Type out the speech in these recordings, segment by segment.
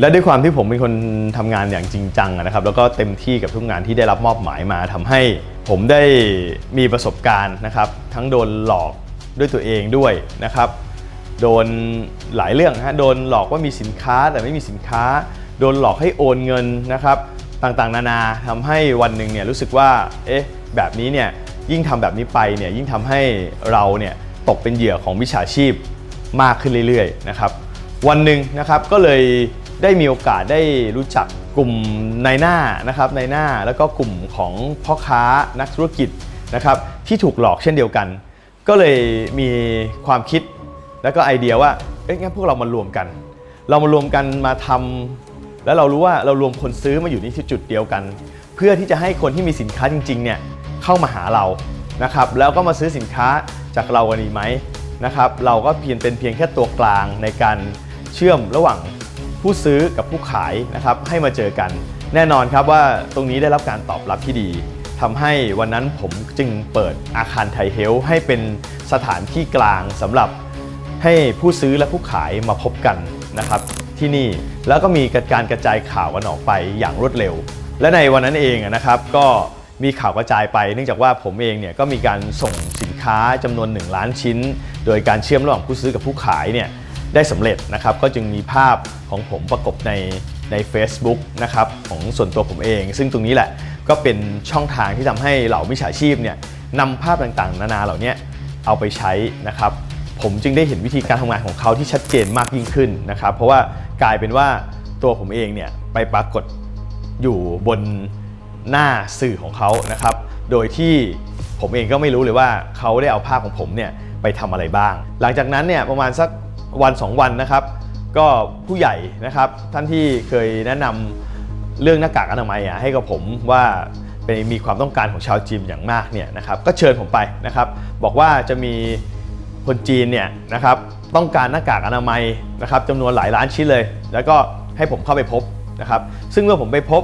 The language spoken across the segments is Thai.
และด้วยความที่ผมเป็นคนทำงานอย่างจริงจังนะครับ แล้วก็เต็มที่กับทุกงานที่ได้รับมอบหมายมาทำให้ผมได้มีประสบการณ์นะครับ ทั้งโดนหลอกด้วยตัวเองด้วยนะครับ โดนหลายเรื่องฮะโดนหลอกว่ามีสินค้าแต่ไม่มีสินค้า โดนหลอกให้โอนเงินนะครับ ต่างๆ นานาทำให้วันหนึ่งเนี่ยรู้สึกว่าเอ๊ะแบบนี้เนี่ยยิ่งทำแบบนี้ไปเนี่ยยิ่งทำให้เราเนี่ยตกเป็นเหยื่อของมิจฉาชีพมากขึ้นเรื่อยๆนะครับ วันหนึ่งนะครับก็เลย ได้มีโอกาสได้รู้จักกลุ่มนายหน้านะครับนายหน้าแล้วก็กลุ่มของพ่อค้านักธุรกิจนะครับที่ถูกหลอกเช่นเดียวกัน ก็เลยมีความคิดแล้วก็ไอเดียว่าเอ๊ะงั้นพวกเรามารวมกัน เรามารวมกันมาทำแล้วเรารู้ว่าเรารวมคนซื้อมาอยู่ที่จุดเดียวกัน เพื่อที่จะให้คนที่มีสินค้าจริงๆเนี่ยเข้ามาหาเรานะครับแล้วก็มาซื้อสินค้าจากเรากันดีไหมนะครับเราก็เพียงเป็นเพียงแค่ตัวกลางในการเชื่อมระหว่าง ผู้ซื้อกับผู้ขายนะครับให้มาเจอกัน แน่นอนครับว่าตรงนี้ได้รับการตอบรับที่ดีทำให้วันนั้นผมจึงเปิดอาคารไทยเฮลให้เป็นสถานที่กลางสำหรับให้ผู้ซื้อและผู้ขายมาพบกันนะครับที่นี่แล้วก็มีการกระจายข่าวกันออกไปอย่างรวดเร็ว และในวันนั้นเองนะครับก็มีข่าวกระจายไป เนื่องจากว่าผมเองเนี่ยก็มีการส่งสินค้าจำนวน 1 ล้านชิ้น โดยการเชื่อมระหว่างผู้ซื้อกับผู้ขายเนี่ย ได้สำเร็จนะครับ ก็จึงมีภาพของผมประกบในใน Facebook นะครับของส่วนตัวผมเอง ซึ่งตรงนี้แหละก็เป็นช่องทางที่ทำให้เหล่ามิจฉาชีพเนี่ยนำภาพต่างๆ นานาเหล่านี้เอาไปใช้นะครับผมจึงได้เห็นวิธีการทำงานของเขาที่ชัดเจนมากยิ่งขึ้นนะครับ เพราะว่ากลายเป็นว่าตัวผมเองเนี่ยไปปรากฏอยู่บนหน้าสื่อของเขานะครับ โดยที่ผมเองก็ไม่รู้เลยว่าเขาได้เอาภาพของผมเนี่ยไปทำอะไรบ้าง หลังจากนั้นเนี่ยประมาณสัก วัน 2 วันนะครับ ก็ผู้ใหญ่นะครับท่านที่เคยแนะนำเรื่องหน้ากากอนามัยอะให้กับผมว่าเป็นมีความต้องการของชาวจีนอย่างมากเนี่ยนะครับก็เชิญผมไปนะครับ บอกว่าจะมีคนจีนเนี่ยนะครับต้องการหน้ากากอนามัยนะครับจำนวนหลายล้านชิ้นเลย แล้วก็ให้ผมเข้าไปพบนะครับซึ่งเมื่อผมไปพบ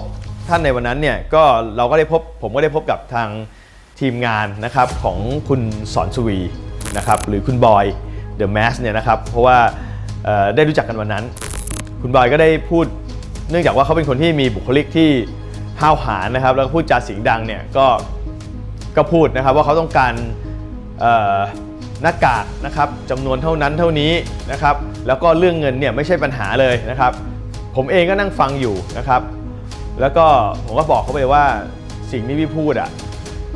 ท่านในวันนั้นเนี่ยก็เราก็ได้พบผมก็ได้พบกับทางทีมงานนะครับของคุณสอนสวีนะครับหรือคุณบอย เดอะแมสเนี่ยนะครับ เพราะว่าได้รู้จักกันวันนั้น คุณบอยก็ได้พูดเนื่องจากว่าเขาเป็นคนที่มีบุคลิกที่ห้าวหาญนะครับ แล้วก็พูดจาเสียงดังเนี่ยก็ก็พูดนะครับว่าเขาต้องการหน้ากากนะครับจำนวนเท่านั้นเท่านี้นะครับ แล้วก็เรื่องเงินเนี่ยไม่ใช่ปัญหาเลยนะครับ ผมเองก็นั่งฟังอยู่นะครับ แล้วก็ผมก็บอกเขาไปว่าสิ่งที่พี่พูดอะ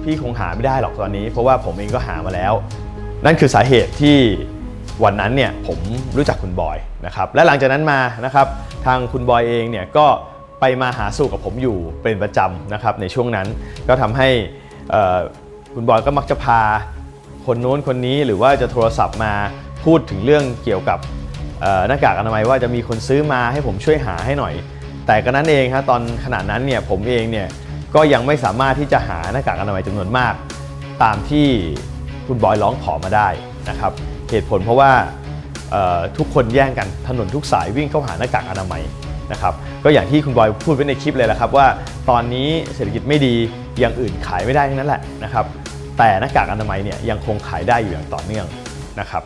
พี่คงหาไม่ได้หรอกตอนนี้ เพราะว่าผมเองก็หามาแล้ว นั่นคือสาเหตุที่ วันนั้นเนี่ยผมรู้จักคุณบอยนะครับและหลังจากนั้นมานะครับทางคุณบอยเองเนี่ยก็ไปมาหาสู่กับผมอยู่เป็นประจำนะครับในช่วงนั้นก็ทำให้คุณบอยก็มักจะพาคนโน้นคนนี้หรือว่าจะโทรศัพท์มาพูดถึงเรื่องเกี่ยวกับหน้ากากอนามัยว่าจะมีคนซื้อมาให้ผมช่วยหาให้หน่อย แต่ก็นั้นเองฮะตอนขณะนั้นเนี่ยผมเองเนี่ยก็ยังไม่สามารถที่จะหาหน้ากากอนามัยจำนวนมาก ตามที่คุณบอยร้องขอมาได้นะครับ เหตุผลเพราะว่าทุกคนแย่งกันถนนทุกสายวิ่งเข้าหาหน้ากากอนามัยนะครับก็อย่างที่คุณบอยพูดไว้ในคลิปเลยแหละครับว่าตอนนี้เศรษฐกิจไม่ดีอย่างอื่นขายไม่ได้ทั้งนั้นแหละนะครับแต่หน้ากากอนามัยเนี่ยยังคงขายได้อยู่อย่างต่อเนื่องนะครับ